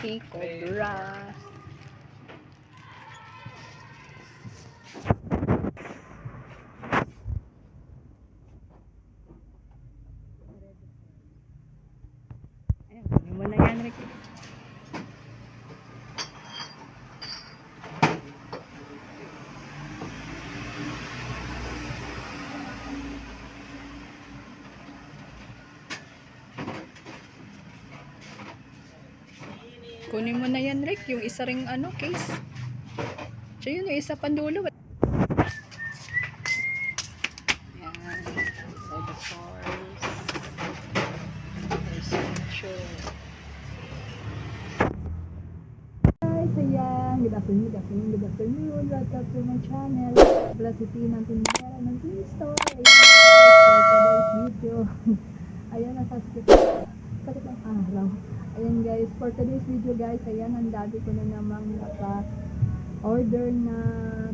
Si Cobra. Ayan, kunin mo na yan, Ricky. Kunin mo na yan, Rick. Yung isa ring ano, case. Siya yun, yung isa pandulo. Yan. So, the source. Essential. Guys, ayan. Good afternoon, good afternoon, good afternoon. Welcome to my channel. Plus, iti ng tindera ng Cristo. Ayan, guys. Today's video. ayan, nasasakit. Sakit ang araw. Ayan guys, for today's video guys, ayan, ang dami ko na namang naka order na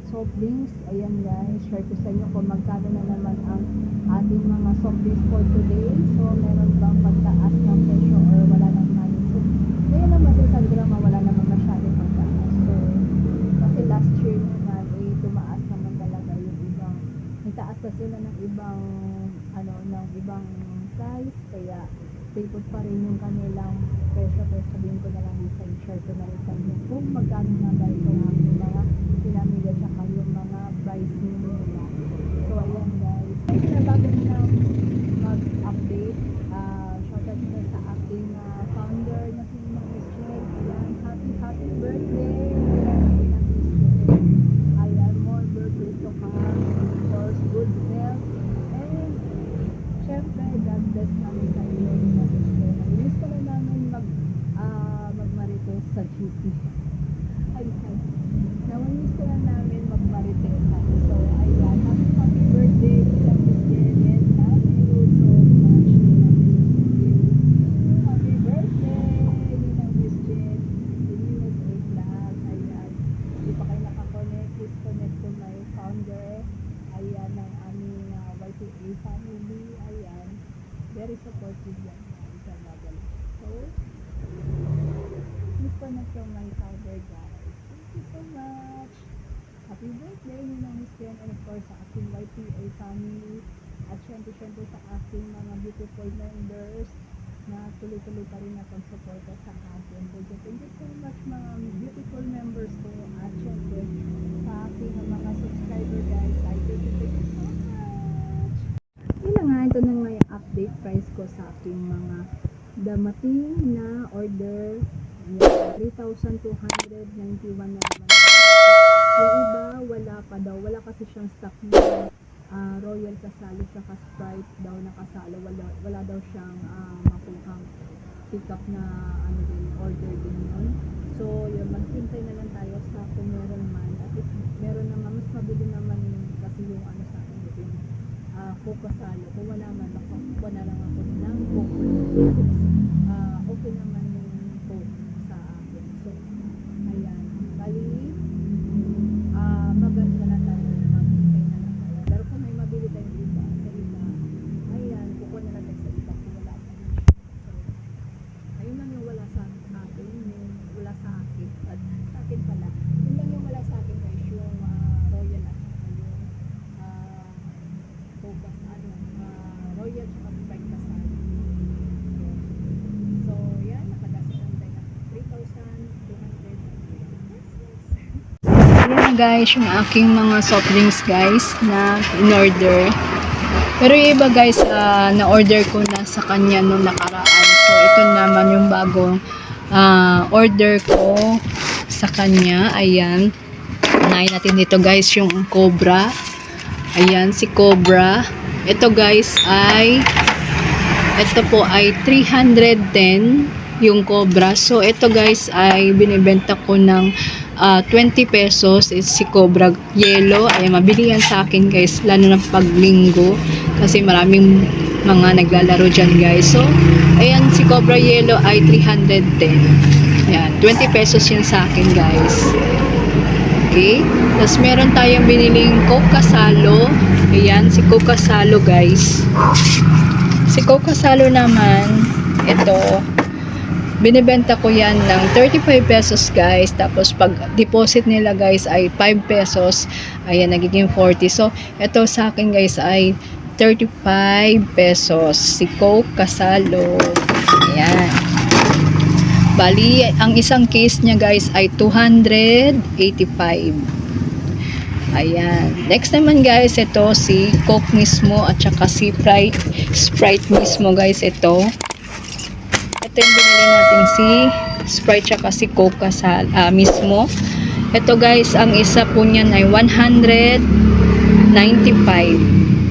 soft drinks. Ayan guys, share ko sa inyo kung magkano na naman ang ating mga soft drinks for today. So, meron bang pagtaas ng presyo or wala naman. So, ngayon naman sa isang grama, wala naman masyadong pagtaas. So, kasi last year naman, eh, tumaas naman talaga yung ibang, nagtaas pa sila ng ibang, ano, ng ibang price. Kaya, stable pa rin yung kanilang presyo. Pero sabihin ko na lang isa, share ko na rin sa inyo kung magkano na guys ang aking mga pinamili at saka yung mga pricing nila. So, ayan guys. Guys, na bago na mag-update, uh, shoutout ko sa aking ah, founder na si Ma'am Michelle. Ayan, happy, happy birthday! Ayan, happy na birthday. Ayan, more birthdays to come. Of course, good health. And, syempre, God bless namin sa iyo. Miss ko na namin mag, ah, magmarites sa GC. Ay, ay. Namamiss ko na namin magmarites. So, ayan. Happy, happy birthday, Tita Miss Jen. And love you so much, Tita Miss Jen. Happy birthday, Tita Miss Jen. The USA Vlog. Ayan. Hindi pa kayo nakakonect. Please connect to my founder. Ayan, ng aming uh, Y2A family. Ayan. Very supportive yan. Ayan, sa Magal. So, please connect to my founder, guys. Thank you so much. Happy birthday, Ninang Miss Jen. Aking Y2A family. At syempre, syempre sa aking mga beautiful members na tuloy-tuloy pa rin na pagsuporta sa akin. Thank you, thank you so much mga beautiful members ko. At syempre, sa aking mga subscriber guys. I thank you, thank you so much. Yun nga, ito na nga yung update price ko sa aking mga damating na order. Ayan, 3,291 na naman. Yung iba, wala pa daw. Wala kasi siyang stock na ah, Royal Kasalo saka Sprite daw nakasalo. Wala, wala daw siyang uh, makuhang pick up na ano din, order din yun. So, yun, maghintay na lang tayo sa kung meron man. At least, meron naman, mas mabili naman kasi yung ano sa akin yung uh, Coke Kasalo. Kung wala man, makakuha na lang ako ng Coke. Ah, okay naman yung Coke sa akin. So, ayan. Bali, ah maganda na tayo. Maghintay na lang tayo. Pero kung may mabili tayong iba, sa iba, ayan, kukuha na lang tayo sa iba kung wala pa rin siya. So, ayun lang yung wala sa akin, yung wala sa akin. At sa akin pala, yun lang yung wala sa akin guys, yung ah, Royal at saka yung ah, Coke, ano, ah, Royal at Sprite kasali. So, yan, nakadasihan tayo ng 3,200 Ayan guys, yung aking mga soft drinks guys na in-order. Pero yung iba guys, ah, na-order ko na sa kanya nung nakaraan. So, ito naman yung bagong ah, order ko sa kanya. Ayan. Unahin natin dito guys, yung Cobra. Ayan, si Cobra. Ito guys ay ito po ay 310 yung Cobra. So, ito guys ay binibenta ko ng ah, 20 pesos. It's si Cobra Yellow. Ay, mabili yan sa akin guys. Lalo na pag linggo. Kasi maraming mga naglalaro dyan guys. So, ayan si Cobra Yellow ay 310. Yan, 20 pesos yan sa akin guys. Okay? Tapos meron tayong biniling Coke Kasalo. Ayan, si Coke Kasalo guys. Si Coke Kasalo naman, ito, binibenta ko yan ng 35 pesos guys. Tapos pag deposit nila guys ay 5 pesos. Ayan, nagiging 40. So, ito sa akin guys ay 35 pesos. Si Coke Kasalo. Ayan. Bali, ang isang case niya guys ay 285. Ayan. Next naman guys, ito si Coke mismo at saka si Sprite, Sprite mismo guys, ito. Yung binili natin si Sprite tsaka si Coke kasal, ah, mismo. Ito guys, ang isa po niyan ay 195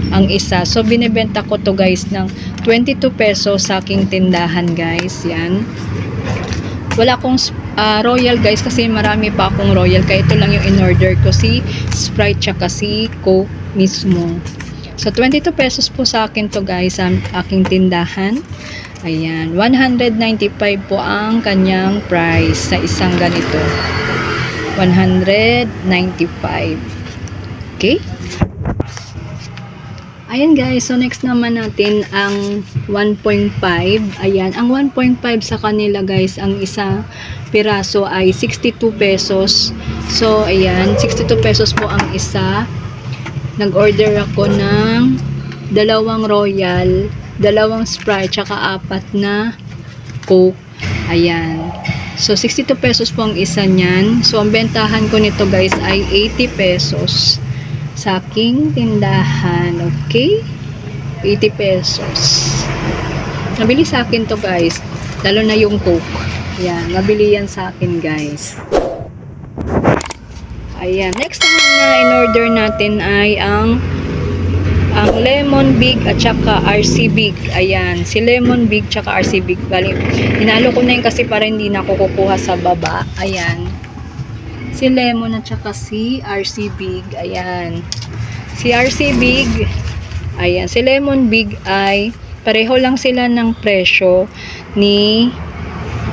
ang isa. So, binibenta ko to guys ng 22 pesos sa aking tindahan guys. Yan. Wala akong ah, royal guys kasi marami pa akong royal. Kaya ito lang yung in-order ko si Sprite tsaka si Coke mismo. So, 22 pesos po sa akin to guys sa aking tindahan. Ayan. 195 po ang kanyang price sa isang ganito. 195. Okay? Ayan guys, so next naman natin ang 1.5. Ayan, ang 1.5 sa kanila guys, ang isang piraso ay 62 pesos. So, ayan, 62 pesos po ang isa. Nag-order ako ng dalawang royal, dalawang sprite, tsaka apat na coke. Ayan. So, 62 pesos po ang isa niyan. So, ang bentahan ko nito guys ay 80 pesos sa aking tindahan. Okay? 80 pesos. Nabili sa akin to guys. Lalo na yung coke. Yan. Nabili yan sa akin guys. Ayan. Next naman na in-order natin ay ang ang Lemon Big at saka RC Big. Ayan, si Lemon Big tsaka RC Big. Bali, hinalo ko na yun kasi para hindi na ako kukuha sa baba. Ayan. Si Lemon at saka si RC Big. Ayan. Si RC Big, ayan, si Lemon Big ay pareho lang sila ng presyo ni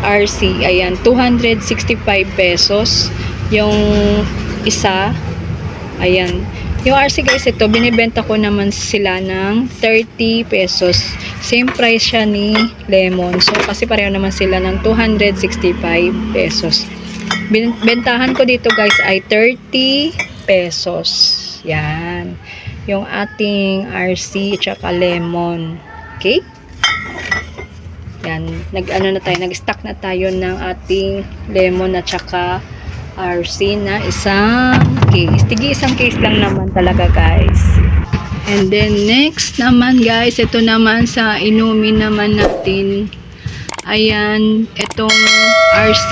RC. Ayan, 265 pesos yung isa. Ayan. Yung RC guys, ito, binibenta ko naman sila ng 30 pesos. Same price siya ni Lemon. So, kasi pareho naman sila ng 265 pesos. Bentahan ko dito guys ay 30 pesos. Yan. Yung ating RC tsaka Lemon. Okay? Yan. Nag-ano na tayo, nag-stack na tayo ng ating Lemon at tsaka RC na isang case. Tigi isang case lang naman talaga guys. And then next naman guys, ito naman sa inumin naman natin. Ayan, itong RC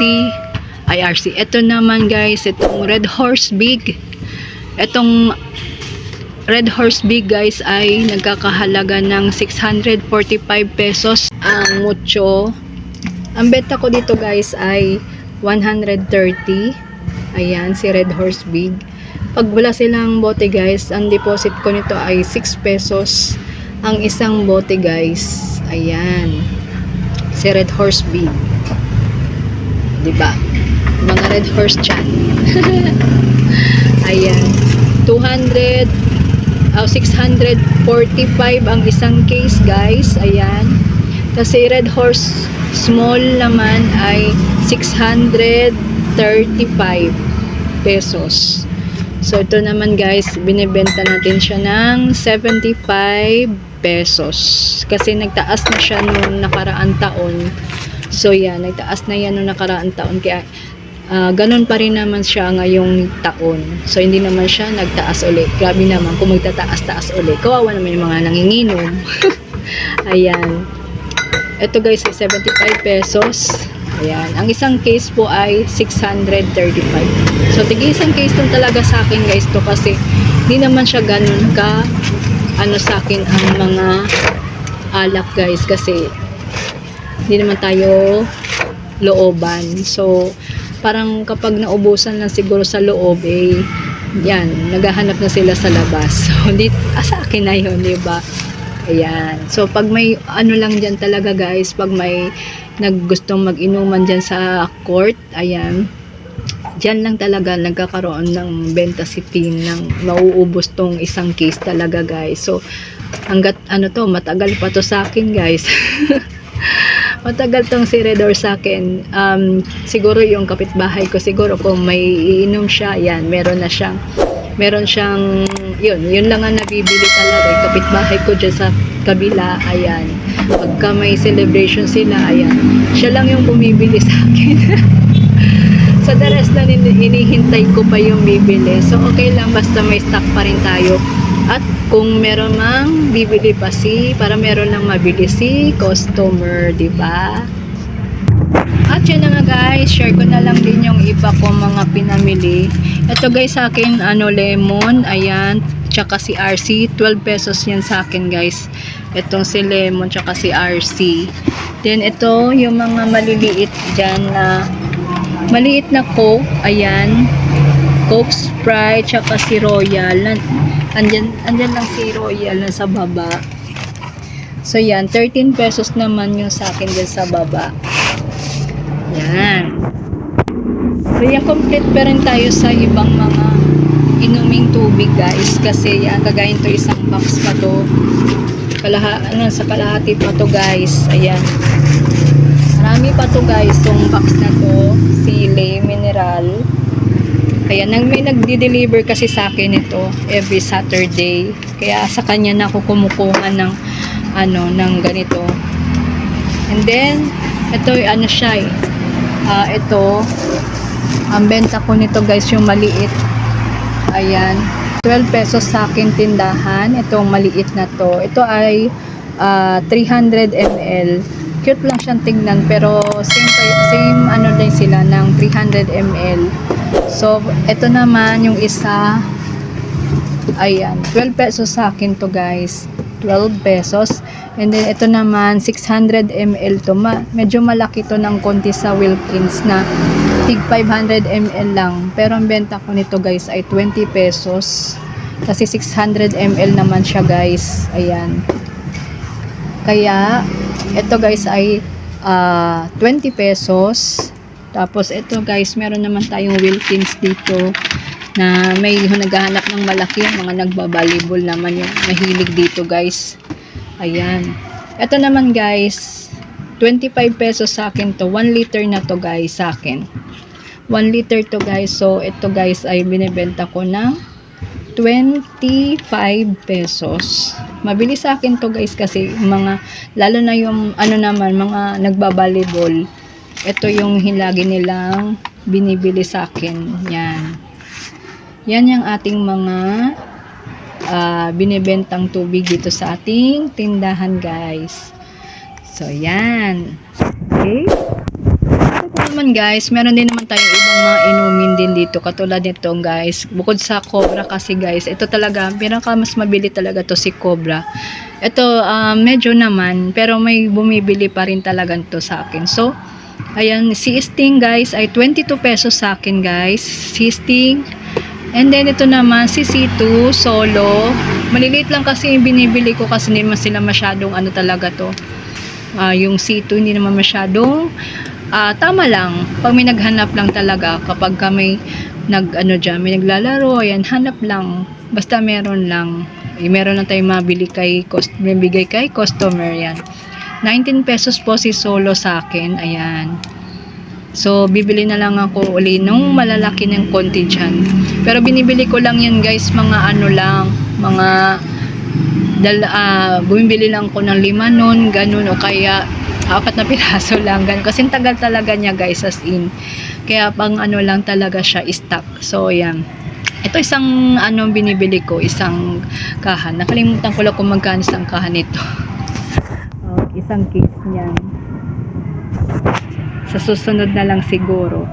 ay RC. Ito naman guys, itong Red Horse Big. Itong Red Horse Big guys ay nagkakahalaga ng 645 pesos ang mucho. Ang benta ko dito guys ay 130. Ayan, si Red Horse Big. Pag wala silang bote guys, ang deposit ko nito ay 6 pesos ang isang bote guys. Ayan. Si Red Horse Big. 'Di ba? Mga Red Horse chan. Ayan. 200 oh, 645 ang isang case guys. Ayan. Kasi Red Horse small naman ay 635 pesos. So, ito naman guys, binibenta natin siya ng 75 pesos. Kasi nagtaas na siya noong nakaraan taon. So, yan, nagtaas na yan noong nakaraan taon. Kaya, ah, ganun pa rin naman siya ngayong taon. So, hindi naman siya nagtaas ulit. Grabe naman kung magtataas-taas ulit. Kawawa naman yung mga nanginginom. Ayan. Ito guys ay 75 pesos. Ayan. Ang isang case po ay 635. So, tigi isang case lang talaga sa akin guys to kasi hindi naman siya ganun ka ano sa akin ang mga alak guys kasi hindi naman tayo looban. So, parang kapag naubusan lang siguro sa loob eh yan, naghahanap na sila sa labas. So, hindi, ah, sa akin na yun, di ba? Ayan. So, pag may ano lang dyan talaga guys, pag may naggustong mag-inuman dyan sa court, ayan, dyan lang talaga nagkakaroon ng benta si Tin ng mauubos tong isang case talaga guys. So, hanggat ano to, matagal pa to sa akin guys. matagal tong si Redor sa akin. Um, siguro yung kapitbahay ko, siguro kung may iinom siya, yan, meron na siyang meron siyang yun, yun lang ang nabibili talaga. Yung kapitbahay ko dyan sa kabila, ayan. Pagka may celebration sila, ayan. Siya lang yung bumibili sa akin. Sa the rest na hin- hinihintay ko pa yung bibili. So okay lang basta may stock pa rin tayo. At kung meron mang bibili pa si para meron lang mabili si customer, di ba? At yun na nga guys, share ko na lang din yung iba ko mga pinamili. Ito guys sa akin, ano, lemon, ayan, tsaka si RC, 12 pesos yan sa akin guys. Itong si lemon, tsaka si RC. Then ito, yung mga maliliit dyan na, maliit na coke, ayan, coke sprite, tsaka si royal. Andyan, andyan lang si royal na sa baba. So yan, 13 pesos naman yung sa akin dyan sa baba. Yan. So yan, complete pa rin tayo sa ibang mga inuming tubig guys. Kasi yan, kagayin to isang box pa to. Kalaha, ano, sa kalahati pa to guys. Ayan. Marami pa to guys, tong box na to. Sile, mineral. Kaya nang may nagdi-deliver kasi sa akin ito every Saturday. Kaya sa kanya na ako kumukuha ng ano, ng ganito. And then, ito ano siya eh. Ah, ito, ang benta ko nito guys yung maliit. Ayan. 12 pesos sa akin tindahan. Itong maliit na to. Ito ay ah, 300 ml. Cute lang siyang tingnan pero same, same ano din sila ng 300 ml. So, ito naman yung isa. Ayan. 12 pesos sa akin to guys. 12 pesos. And then, ito naman, 600 ml to. Ma medyo malaki to ng konti sa Wilkins na tig 500 ml lang. Pero ang benta ko nito guys ay 20 pesos. Kasi 600 ml naman siya guys. Ayan. Kaya, ito guys ay ah, 20 pesos. Tapos ito guys, meron naman tayong Wilkins dito na may naghahanap ng malaki mga nagbabalibol naman yung mahilig dito guys. Ayan. Ito naman guys, 25 pesos sa akin to. 1 liter na to guys sa akin. 1 liter to guys. So ito guys ay binebenta ko ng 25 pesos. Mabili sa akin to guys kasi mga lalo na yung ano naman mga nagbabalibol. Ito yung hilagi nilang binibili sa akin. Yan. Yan yung ating mga ah, binibentang tubig dito sa ating tindahan guys. So yan. Okay. Ito naman guys, meron din naman tayong ibang mga inumin din dito katulad nitong guys. Bukod sa Cobra kasi guys, ito talaga pinaka mas mabili talaga to si Cobra. Ito ah, medyo naman pero may bumibili pa rin talaga to sa akin. So ayan si Sting guys ay 22 pesos sa akin guys. Si Sting And then ito naman si C2 solo. Maliliit lang kasi yung binibili ko kasi hindi sila masyadong ano talaga to. Ah, yung C2 hindi naman masyadong ah, tama lang. Pag may naghanap lang talaga kapag kami nag ano dyan, may naglalaro, ayan, hanap lang. Basta meron lang. Eh, meron lang tayong mabili kay cost, bibigay kay customer yan. 19 pesos po si solo sa akin. Ayan. So, bibili na lang ako uli nung malalaki ng konti dyan. Pero binibili ko lang yan guys, mga ano lang, mga dal, ah, bumibili lang ko ng lima nun, ganun, o kaya apat na piraso lang, ganun. Kasi tagal talaga niya guys, as in. Kaya pang ano lang talaga siya, stock. So, yan. Ito isang ano binibili ko, isang kahan. Nakalimutan ko lang kung magkano isang kahan nito. isang case niyan. Sa susunod na lang siguro.